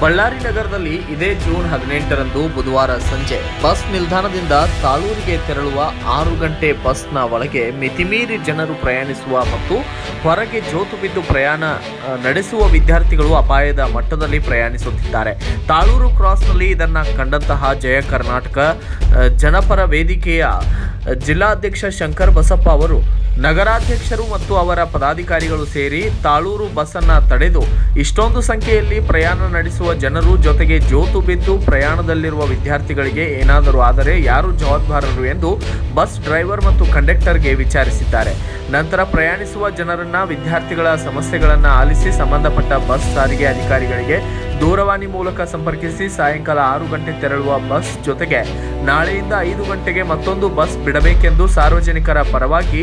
ಬಳ್ಳಾರಿ ನಗರದಲ್ಲಿ ಇದೇ ಜೂನ್ ಹದಿನೆಂಟರಂದು ಬುಧವಾರ ಸಂಜೆ ಬಸ್ ನಿಲ್ದಾಣದಿಂದ ತಾಳೂರಿಗೆ ತೆರಳುವ ಆರು ಗಂಟೆ ಬಸ್ನ ಒಳಗೆ ಮಿತಿಮೀರಿ ಜನರು ಪ್ರಯಾಣಿಸುವ ಮತ್ತು ಹೊರಗೆ ಜೋತು ಬಿದ್ದು ಪ್ರಯಾಣ ನಡೆಸುವ ವಿದ್ಯಾರ್ಥಿಗಳು ಅಪಾಯದ ಮಟ್ಟದಲ್ಲಿ ಪ್ರಯಾಣಿಸುತ್ತಿದ್ದಾರೆ. ತಾಳೂರು ಕ್ರಾಸ್ನಲ್ಲಿ ಇದನ್ನು ಕಂಡಂತಹ ಜಯ ಕರ್ನಾಟಕ ಜನಪರ ವೇದಿಕೆಯ ಜಿಲ್ಲಾಧ್ಯಕ್ಷ ಶಂಕರ್ ಬಸಪ್ಪ ಅವರು ನಗರಾಧ್ಯಕ್ಷರು ಮತ್ತು ಅವರ ಪದಾಧಿಕಾರಿಗಳು ಸೇರಿ ತಾಳೂರು ಬಸ್ಸನ್ನು ತಡೆದು ಇಷ್ಟೊಂದು ಸಂಖ್ಯೆಯಲ್ಲಿ ಪ್ರಯಾಣ ನಡೆಸುವ ಜನರು ಜೊತೆಗೆ ಜೋತು ಬಿದ್ದು ಪ್ರಯಾಣದಲ್ಲಿರುವ ವಿದ್ಯಾರ್ಥಿಗಳಿಗೆ ಏನಾದರೂ ಆದರೆ ಯಾರು ಜವಾಬ್ದಾರರು ಎಂದು ಬಸ್ ಡ್ರೈವರ್ ಮತ್ತು ಕಂಡಕ್ಟರ್ಗೆ ವಿಚಾರಿಸಿದ್ದಾರೆ. ನಂತರ ಪ್ರಯಾಣಿಸುವ ಜನರನ್ನು ವಿದ್ಯಾರ್ಥಿಗಳ ಸಮಸ್ಯೆಗಳನ್ನು ಆಲಿಸಿ ಸಂಬಂಧಪಟ್ಟ ಬಸ್ ಸಾರಿಗೆ ಅಧಿಕಾರಿಗಳಿಗೆ ದೂರವಾಣಿ ಮೂಲಕ ಸಂಪರ್ಕಿಸಿ ಸಾಯಂಕಾಲ ಆರು ಗಂಟೆ ತೆರಳುವ ಬಸ್ ಜೊತೆಗೆ ನಾಳೆಯಿಂದ ಐದು ಗಂಟೆಗೆ ಮತ್ತೊಂದು ಬಸ್ ಬಿಡಬೇಕೆಂದು ಸಾರ್ವಜನಿಕರ ಪರವಾಗಿ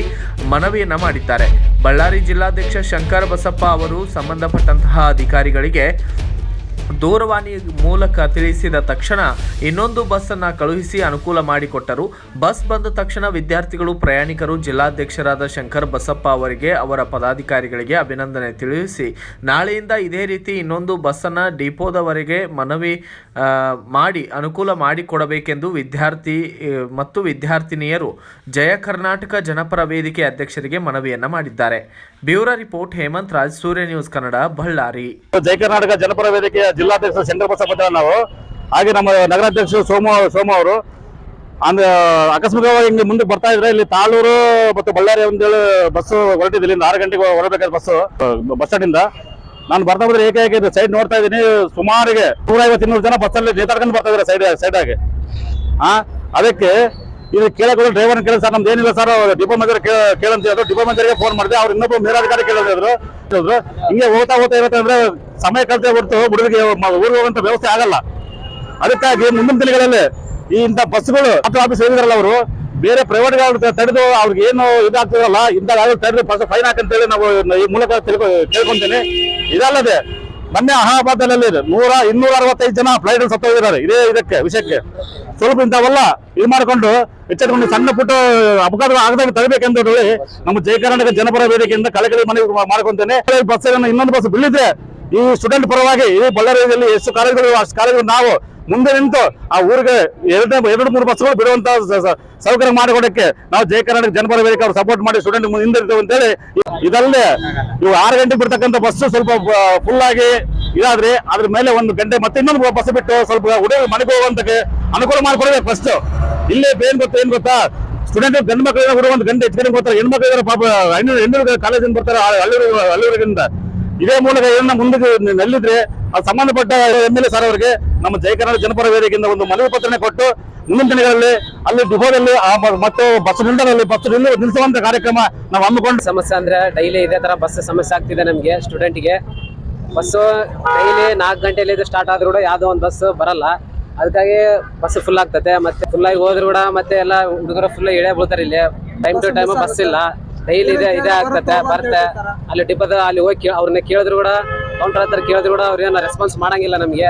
ಮನವಿಯನ್ನ ಮಾಡಿದ್ದಾರೆ. ಬಳ್ಳಾರಿ ಜಿಲ್ಲಾಧ್ಯಕ್ಷ ಶಂಕರ್ ಬಸಪ್ಪ ಅವರು ಸಂಬಂಧಪಟ್ಟಂತಹ ಅಧಿಕಾರಿಗಳಿಗೆ ದೂರವಾಣಿ ಮೂಲಕ ತಿಳಿಸಿದ ತಕ್ಷಣ ಇನ್ನೊಂದು ಬಸ್ಸನ್ನು ಕಳುಹಿಸಿ ಅನುಕೂಲ ಮಾಡಿಕೊಟ್ಟರು. ಬಸ್ ಬಂದ ತಕ್ಷಣ ವಿದ್ಯಾರ್ಥಿಗಳು, ಪ್ರಯಾಣಿಕರು, ಜಿಲ್ಲಾಧ್ಯಕ್ಷರಾದ ಶಂಕರ್ ಬಸಪ್ಪ ಅವರಿಗೆ, ಅವರ ಪದಾಧಿಕಾರಿಗಳಿಗೆ ಅಭಿನಂದನೆ ತಿಳಿಸಿ. ನಾಳೆಯಿಂದ ಇದೇ ರೀತಿ ಇನ್ನೊಂದು ಬಸ್ಸನ್ನು ಡಿಪೋದವರೆಗೆ ಮನವಿ ಮಾಡಿ, ಅನುಕೂಲ ಮಾಡಿಕೊಡಬೇಕೆಂದು ವಿದ್ಯಾರ್ಥಿ ಮತ್ತು ವಿದ್ಯಾರ್ಥಿನಿಯರು ಜಯ ಕರ್ನಾಟಕ ಜನಪರ ವೇದಿಕೆ ಅಧ್ಯಕ್ಷರಿಗೆ ಮನವಿಯನ್ನ ಮಾಡಿದ್ದಾರೆ. Bureau report Hemanth Raj, Surya news Kannada, Ballari. Jaya Karnataka Janapara ವೇದಿಕೆಯ ಜಿಲ್ಲಾಧ್ಯಕ್ಷ ಶಂಕರ ಬಸಪ್ಪ ನಾವು, ಹಾಗೆ ನಮ್ಮ ನಗರಾಧ್ಯಕ್ಷರು ಸೋಮ ಸೋಮ ಅವರು. ಅಂದ್ರೆ ಆಕಸ್ಮಿಕವಾಗಿ ಹಿಂಗೆ ಮುಂದೆ ಬರ್ತಾ ಇದ್ರೆ ಇಲ್ಲಿ ತಾಳೂರು ಮತ್ತು ಬಳ್ಳಾರಿ ಒಂದೇಳು ಬಸ್ ಹೊರಟಿದೆ. ಇಲ್ಲಿಂದ ಆರು ಗಂಟೆಗೆ ಹೊರಬೇಕಾದ ಬಸ್ ಬಸ್ ಸ್ಟ್ಯಾಂಡ್ ಇಂದ. ನಾನು ಬರ್ತಾ ಬಂದ್ರೆ ಏಕೈಕ ಸೈಡ್ ನೋಡ್ತಾ ಇದ್ದೀನಿ. ಸುಮಾರಿಗೆ ನೂರೈವತ್ತು ಇನ್ನೂರು ಜನ ಬಸ್ಸಲ್ಲಿ ನೇತಾಡ್ಕೊಂಡು ಬರ್ತಾ ಇದ್ದಾರೆ ಸೈಡ್ ಸೈಡ್ ಆಗಿ. ಆ, ಅದಕ್ಕೆ ಇದು ಕೇಳಕ್ಕೆ ಡ್ರೈವರ್ ಕೇಳಿ ಸರ್, ನಮ್ದು ಏನಿಲ್ಲ ಸರ್ ಡಿಪೋ ಮೇಜರ್ ಕೇಳಂತ ಹೇಳಿದ್ರು. ಡಿಪೋ ಮೇಜರ್ಗೆ ಫೋನ್ ಮಾಡಿದೆ, ಅವ್ರು ಇನ್ನೊಬ್ಬ ಮೇಲಾಧಿಕಾರಿ ಕೇಳಿದ್ರು. ಹೇಳಿದ್ರು. ಹಿಂಗೆ ಹೋಗ್ತಾ ಹೋಗ್ತಾ ಇರುತ್ತೆ ಅಂದ್ರೆ ಸಮಯ ಕಳ್ತೇ ಹೊರತು ಹುಡುಗರಿಗೆ ಊರಿಗೆ ಹೋಗುವಂತ ವ್ಯವಸ್ಥೆ ಆಗಲ್ಲ. ಅದಕ್ಕಾಗಿ ಮುಂದಿನ ದಿನಗಳಲ್ಲಿ ಈ ಇಂಥ ಬಸ್ಗಳು ಆಟೋ ಆಫೀಸ್ ಹೇಳಿದ್ರಲ್ಲ ಅವರು, ಬೇರೆ ಪ್ರೈವೇಟ್ ತಡೆದು ಅವ್ರಿಗೆ ಏನು ಇದಾಗ್ತದಲ್ಲ ಇಂಥ ತಡೆದು ಫಸ್ಟ್ ಫೈನ್ ಹಾಕಂತೇಳಿ ನಾವು ಈ ಮೂಲಕ ತಿಳ್ಕೊ ಕೇಳ್ಕೊಂತೀನಿ. ಇದಲ್ಲದೆ ಮೊನ್ನೆ ಅಹಮದಾಬಾದಲ್ಲಿ ನೂರ ಇನ್ನೂರ ಅರವತ್ತೈದು ಜನ ಫ್ಲೈಟ್ ಸತ್ತೋಗಿದ್ದಾರೆ. ಇದೇ ಇದಕ್ಕೆ, ವಿಷಯಕ್ಕೆ. ಸ್ವಲ್ಪ ಇಂಥವೆಲ್ಲ ಇದು ಮಾಡಿಕೊಂಡು ಎಚ್ಚರಿಕೊಂಡು ಸಣ್ಣ ಪುಟ್ಟ ಅಪಘಾತ ಆಗದಾಗ ತರಬೇಕೆಂದು ಹೇಳಿ ನಮ್ಮ ಜಯ ಕರ್ನಾಟಕ ಜನಪರ ವೇದಿಕೆಯಿಂದ ಕಳಕಳಿ ಮನವಿ ಮಾಡ್ಕೊಂತೇನೆ. ಬಸ್ ಇನ್ನೊಂದು ಬಸ್ ಬೀಳಿದ್ರೆ ಈ ಸ್ಟೂಡೆಂಟ್ ಪರವಾಗಿ ಈ ಬಳ್ಳಾರಿಯಲ್ಲಿ ಎಷ್ಟು ಕಾಲೇಜುಗಳು, ಅಷ್ಟು ಕಾಲೇಜುಗಳು ನಾವು ಮುಂದೆ ನಿಂತು ಆ ಊರಿಗೆ ಎರಡು ಎರಡು, ಮೂರು ಬಸ್ಗಳು ಬಿಡುವಂತ ಸೌಕರ್ಯ ಮಾಡಿಕೊಡಕ್ಕೆ ನಾವು ಜಯ ಕರ್ನಾಟಕ ಜನಪರ ವೇದಿಕೆ ಅವ್ರು ಸಪೋರ್ಟ್ ಮಾಡಿ ಸ್ಟೂಡೆಂಟ್ ಹಿಂದಿರ್ತೇವೆ ಅಂತೇಳಿ ಇದಲ್ಲೇ ಇವು ಆರು ಗಂಟೆಗೆ ಬಿಡ್ತಕ್ಕಂಥ ಬಸ್ ಸ್ವಲ್ಪ ಫುಲ್ ಆಗಿ ಇದಾದ್ರೆ ಅದ್ರ ಮೇಲೆ ಒಂದು ಗಂಟೆ ಮತ್ತೆ ಇನ್ನೊಂದು ಬಸ್ ಬಿಟ್ಟು ಸ್ವಲ್ಪ ಹುಡುಗರು ಮನೆಗೆ ಹೋಗುವಂತಕ್ಕೆ ಅನುಕೂಲ ಮಾಡಿಕೊಡ್ಬೇಕು ಫಸ್ಟ್ ಇಲ್ಲೇ ಏನ್ ಗೊತ್ತಾ ಏನ್ ಗೊತ್ತಾ? ಸ್ಟೂಡೆಂಟ್ ಗಂಡು ಮಕ್ಕಳಿಗೆ ಕೂಡ ಒಂದು ಗಂಟೆ ಹೆಚ್ಚು ಕಡೆ ಬರ್ತಾರೆ ಹೆಣ್ಮಕ್ಳು ಇದಾರೆ ಪಾಪ, ಹೆಣ್ಣು ಹೆಣ್ಣು ಕಾಲೇಜಿಂದ ಬರ್ತಾರೆ ಅಲ್ಲಿ ಅಲ್ಲಿ ಇದೇ ಮೂಲಕ ಏನನ್ನ ಮುಂದಕ್ಕೆ ನಲ್ಲಿದ್ರೆ ಅದು ಸಂಬಂಧಪಟ್ಟ ಎಂ ಎಲ್ ಎ ಸರ್ ಅವರಿಗೆ ನಮ್ಮ ಜಯ ಕರ್ನಾಟಕ ಜನಪರ ವೇದಿಕೆಯಿಂದ ಒಂದು ಮನವಿ ಪತ್ರನೆ ಕೊಟ್ಟು ಮುಂದಿನ ದಿನಗಳಲ್ಲಿ ಅಲ್ಲಿ ಡಿಪೋದಲ್ಲಿ ಮತ್ತು ಬಸ್ ನಿಲ್ದಾಣದಲ್ಲಿ ಬಸ್ ನಿಲ್ಲ ನಿಲ್ಲಿಸುವಂತ ಕಾರ್ಯಕ್ರಮ ನಾವು ಹಮ್ಮಿಕೊಂಡು ಸಮಸ್ಯೆ ಅಂದ್ರೆ ಡೈಲಿ ಇದೇ ತರ ಬಸ್ ಸಮಸ್ಯೆ ಆಗ್ತಿದೆ ನಮಗೆ ಸ್ಟೂಡೆಂಟ್ಗೆ ಬಸ್ಸು ಡೈಲಿ ನಾಲ್ಕು ಗಂಟೆಲಿ ಸ್ಟಾರ್ಟ್ ಆದ್ರೂ ಕೂಡ ಯಾವುದೋ ಒಂದು ಬಸ್ ಬರಲ್ಲ. ಅದಕ್ಕಾಗಿ ಬಸ್ ಫುಲ್ ಆಗ್ತದೆ. ಮತ್ತೆ ಫುಲ್ ಆಗಿ ಹೋದ್ರು ಕೂಡ ಮತ್ತೆ ಎಲ್ಲ ಹುಡುಗರು ಫುಲ್ ಇಳೆ ಬೀಳ್ತಾರೆ ಇಲ್ಲಿ. ಟೈಮ್ ಟು ಟೈಮ್ ಬಸ್ ಇಲ್ಲ. ಡೈಲಿ ಇದೆ, ಇದೇ ಆಗ್ತದೆ, ಬರುತ್ತೆ. ಅಲ್ಲಿ ಡಿಪೋದ ಅಲ್ಲಿ ಹೋಗಿ ಅವ್ರನ್ನ ಕೇಳಿದ್ರು ಕೂಡ ಕೌಂಟರ್ ಹತ್ರ ಕೇಳಿದ್ರು ಕೂಡ ಅವ್ರು ಏನೋ ರೆಸ್ಪಾನ್ಸ್ ಮಾಡಂಗಿಲ್ಲ ನಮಗೆ.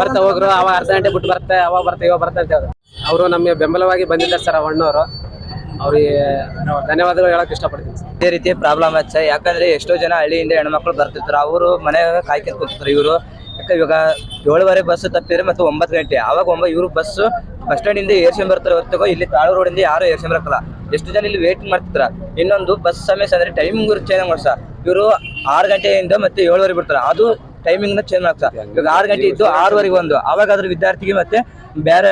ಬರ್ತಾ ಹೋಗ್ರು ಅವಾಗ ಅರ್ಧ ಗಂಟೆ ಬಿಟ್ಟು ಬರ್ತೆ ಅವಾಗ ಬರ್ತೆ ಇವಾಗ ಬರ್ತಾ ಅಂತ ಹೇಳಿದ್ರು. ಅವರು ನಮಗೆ ಬೆಂಬಲವಾಗಿ ಬಂದಿದ್ದಾರೆ ಸರ್ ಅಣ್ಣವರು. ಅವ್ರಿಗೆ ಧನ್ಯವಾದಗಳು ಹೇಳಕ್ ಇಷ್ಟಪಡ್ತೀನಿ ಸರ್. ಇದೇ ರೀತಿ ಪ್ರಾಬ್ಲಮ್ ಆಯ್ತು ಯಾಕಂದ್ರೆ ಎಷ್ಟೋ ಜನ ಹಳ್ಳಿಯಿಂದ ಹೆಣ್ಮಕ್ಳು ಬರ್ತಿರ್ತಾರೆ ಅವರು ಮನೆಯಾಗ ಕಾಯ್ಕೊಂಡು ಕೂತಿರ್ತಾರೆ ಇವರು. ಯಾಕಂದ್ರೆ ಇವಾಗ ಏಳುವರೆ ಬಸ್ ತಪ್ಪಿದ್ರೆ ಮತ್ತು ಒಂಬತ್ತು ಗಂಟೆ. ಅವಾಗ ಒಂಬ ಇವರು ಬಸ್ ಬಸ್ ಸ್ಟ್ಯಾಂಡ್ ಇಂದ ಏರ್ಸ್ಕೊಂಡ್ ಬರ್ತಾರೆ ಹೊರತು ಇಲ್ಲಿ ತಾಳು ರೋಡಿಂದ ಯಾರು ಏರ್ಸ್ಕೊಂಡ್ ಬರಕಲ್ಲ ಎಷ್ಟು ಜನ ಇಲ್ಲಿ ವೇಟ್ ಮಾಡ್ತಿದ್ರ? ಇನ್ನೊಂದು ಬಸ್ ಸಮಯ ಅಂದ್ರೆ ಟೈಮಿಂಗ್ ಚೇಂಜ್ ಮಾಡ್ಸ ಇವರು ಆರು ಗಂಟೆಯಿಂದ ಮತ್ತೆ ಏಳುವರೆಗೆ ಬಿಡ್ತಾರೆ ಅದು ಟೈಮಿಂಗ್ನ ಚೇಂಜ್ ಆಗ್ತದೆ. ಇವಾಗ ಆರು ಗಂಟೆ ಇದ್ದು ಆರೂವರೆಗೆ ಒಂದು ಅವಾಗ ಅದ್ರ ವಿದ್ಯಾರ್ಥಿಗೆ ಮತ್ತೆ ಬೇರೆ,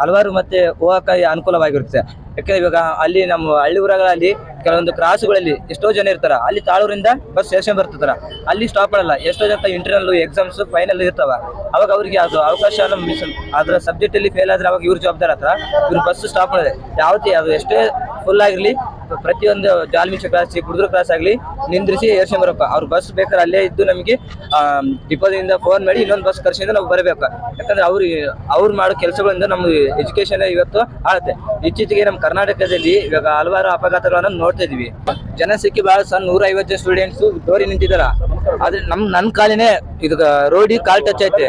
ಹಲವಾರು ಮತ್ತೆ ಹೋಗಕ್ಕೆ ಅನುಕೂಲವಾಗಿರುತ್ತೆ. ಯಾಕಂದ್ರೆ ಇವಾಗ ಅಲ್ಲಿ ನಮ್ಮ ಹಳ್ಳಿ ಊರಗಳಲ್ಲಿ ಕೆಲವೊಂದು ಕ್ರಾಸ್ಗಳಲ್ಲಿ ಎಷ್ಟೋ ಜನ ಇರ್ತಾರ. ಅಲ್ಲಿ ತಾಳೂರಿಂದ ಬಸ್ ಸ್ಟೇಷನ್ ಬರ್ತಿರ್ತಾರ ಅಲ್ಲಿ ಸ್ಟಾಪ್ ಮಾಡಲ್ಲ. ಎಷ್ಟೋ ಜನ ಇಂಟರ್ನಲ್ ಎಕ್ಸಾಮ್ಸ್ ಫೈನಲ್ ಇರ್ತಾವ. ಅವಾಗ ಅವ್ರಿಗೆ ಅದು ಅವಕಾಶ ಅದ್ರ ಸಬ್ಜೆಕ್ಟ್ ಅಲ್ಲಿ ಫೇಲ್ ಆದ್ರೆ ಅವಾಗ ಇವ್ರ ಜವಾಬ್ದಾರ ಹತ್ರ ಇವ್ರು ಬಸ್ ಸ್ಟಾಪ್ ಮಾಡಿದೆ ಯಾವತ್ತೇ ಅದು ಎಷ್ಟೇ ಫುಲ್ ಆಗಿರ್ಲಿ ಪ್ರತಿಯೊಂದು ಜಾಲ್ಮಿಷ ಕ್ರಾಸ್ ಗುರುದ್ರ ಕ್ರಾಸ್ ಆಗಲಿ ನಿಂದ್ರಿಸಿ ಏರ್ಸ್ಕೊಂಡ್ ಬರಬೇಕು. ಅವ್ರ ಬಸ್ ಬೇಕಾದ್ರೆ ಅಲ್ಲೇ ಇದ್ದು ನಮಗೆ ಡಿಪೋದಿಂದ ಫೋನ್ ಮಾಡಿ ಇನ್ನೊಂದು ಬಸ್ ಕರ್ಸಿಂದ ನಾವು ಬರಬೇಕು. ಯಾಕಂದ್ರೆ ಅವ್ರು ಅವ್ರು ಮಾಡೋ ಕೆಲಸಗಳಿಂದ ನಮ್ಮ ಎಜುಕೇಶನ್ ಇವತ್ತು ಆಳುತ್ತೆ. ಇತ್ತೀಚೆಗೆ ನಮ್ಮ ಕರ್ನಾಟಕದಲ್ಲಿ ಇವಾಗ ಹಲವಾರು ಅಪಘಾತಗಳನ್ನು ನೋಡ್ತಾ ಇದೀವಿ. ಜನ ಸಿಕ್ಕಿ ಬಹಳ ಸಣ್ಣ ನೂರ ಐವತ್ತು ಸ್ಟೂಡೆಂಟ್ಸ್ ಡೋರಿ ನಿಂತಿದಾರ. ಆದ್ರೆ ನಮ್, ನನ್ ಕಾಲಿನೇ ಇದು ರೋಡಿ ಕಾಲ್ ಟಚ್ ಐತೆ